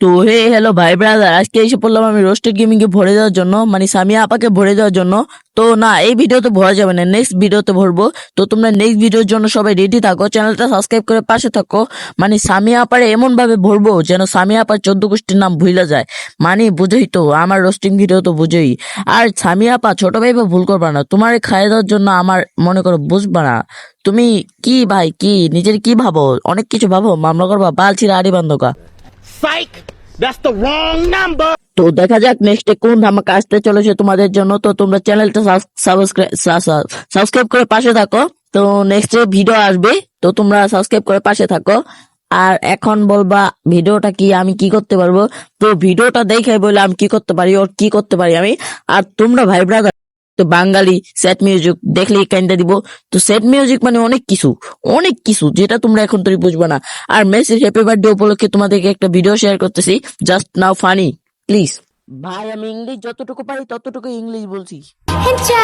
তো হে হ্যালো ভাই ব্রাদার আজকে এসে পড়লাম আমি রোস্টেড গেমিং কে ভরে দেওয়ার জন্য মানে সামিয়া আপাকে ভরে দেওয়ার জন্য। তো না, এই ভিডিওতে ভরা যাবে না নেক্সট ভিডিওতে ভরবো। তো তোমরা নেক্সট ভিডিওর জন্য সবাই রেডি থাকো চ্যানেলটা সাবস্ক্রাইব করে পাশে থাকো। মানে সামিয়া আপারে এমন ভাবে ভরবো যেন সামিয়া আপার চোদ্দ গোষ্ঠীর নাম ভুলে যায়। মানে বুঝোই তো, আমার রোস্টিং ভিডিও তো বুঝোই। আর সামিয়া আপা, ছোট ভাই ভুল করবা না, তোমার খাইয়ে দেওয়ার জন্য আমার মনে করো বুঝবা না। তুমি কি ভাই, কি, নিজের কি ভাবো? অনেক কিছু ভাবো, মামলা করবা, বালছিরা আড়ি বান্ধকা। Psych! That's the wrong number! তো দেখা যাক নেক্সটে কোন ধামাকা আসতে চলেছে তোমাদের জন্য। তো তোমরা চ্যানেলটা সাবস্ক্রাইব করে পাশে থাকো। তো নেক্সটে ভিডিও আসবে। তো তোমরা সাবস্ক্রাইব করে পাশে থাকো। আর এখন বলবা, ভিডিওটা কি? আমি কি করতে পারব? তো ভিডিওটা দেখে বলে আমি কি করতে পারি? ওর কি করতে পারি আমি? আর তোমরা ভাই ব্রাদার তো বাঙালি সেট মিউজিক দেখলেই কাইন্ডা দিব। তো সেট মিউজিক মানে অনেক কিছু অনেক কিছু যেটা তোমরা এখন তৈরি বুঝবে না। আর মেসির হ্যাপি বার্থডে উপলক্ষে তোমাদেরকে একটা ভিডিও শেয়ার করতেছি জাস্ট নাও ফানি প্লিজ ভাই আমি ইংলিশ যতটুকু পারি ততটুকু ইংলিশ বলছি।